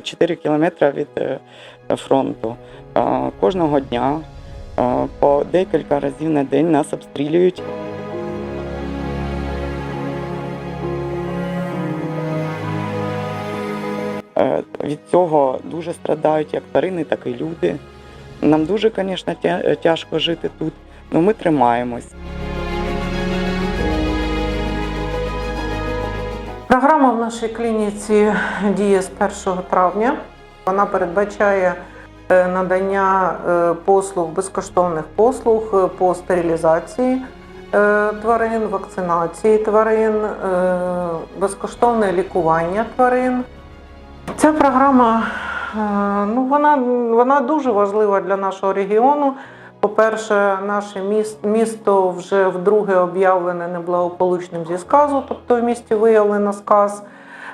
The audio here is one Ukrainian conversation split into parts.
4 кілометри від е, фронту. Кожного дня по декілька разів на день нас обстрілюють. Е, Від цього дуже страдають як тварини, так і люди. Нам дуже, звісно, тяжко жити тут, але ми тримаємось. Програма в нашій клініці діє з 1 травня. Вона передбачає е, надання е, послуг, безкоштовних послуг е, по стерилізації тварин, вакцинації тварин, безкоштовне лікування тварин. Ця програма ну, вона, вона дуже важлива для нашого регіону. По-перше, наше міс- місто вже вдруге об'явлене неблагополучним зі сказу, тобто в місті виявлено сказ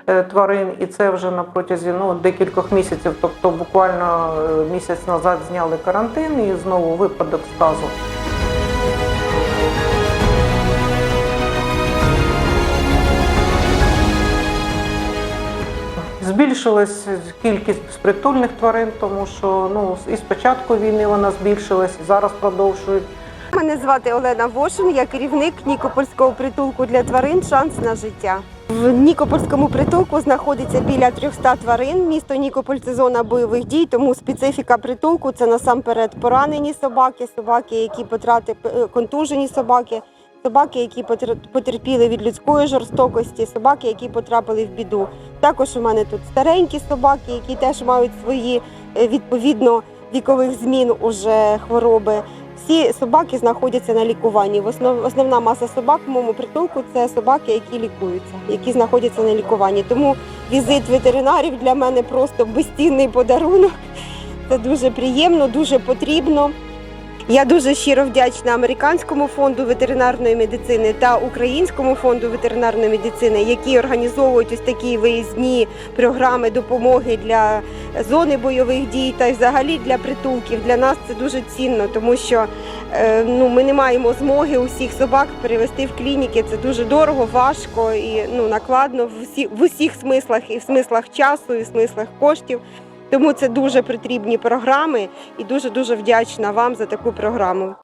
е, тварин, і це вже на протязі ну, декількох місяців, тобто буквально е, місяць назад зняли карантин і знову випадок сказу. Збільшилась кількість безпритульних тварин, тому що ну, і з початку війни вона збільшилась, зараз продовжують. Мене звати Олена Вошин, я керівник Нікопольського притулку для тварин Шанс на життя. В Нікопольському притулку знаходиться біля 300 тварин. Місто Нікополь це зона бойових дій, тому специфіка притулку це насамперед поранені собаки, собаки, які потрапили контужені собаки, собаки, які потер- потерпіли від людської жорстокості, собаки, які потрапили в біду. Також у мене тут старенькі собаки, які теж мають свої е, відповідно вікових змін уже хвороби. Всі собаки знаходяться на лікуванні. Основна маса собак в моєму притулку це собаки, які лікуються, які знаходяться на лікуванні. Тому візит ветеринарів для мене просто безцінний подарунок. Це дуже приємно, дуже потрібно. Я дуже щиро вдячна американському фонду ветеринарної медицини та українському фонду ветеринарної медицини, які організовують ось такі виїзні програми допомоги для зони бойових дій та взагалі для притулків. Для нас це дуже цінно, тому що е, ну, ми не маємо змоги усіх собак перевести в клініки. Це дуже дорого, важко і ну, накладно в, усі, в усіх смислах, і в смислах часу, і в смислах коштів. Тому це дуже потрібні програми і дуже дуже вдячна вам за таку програму.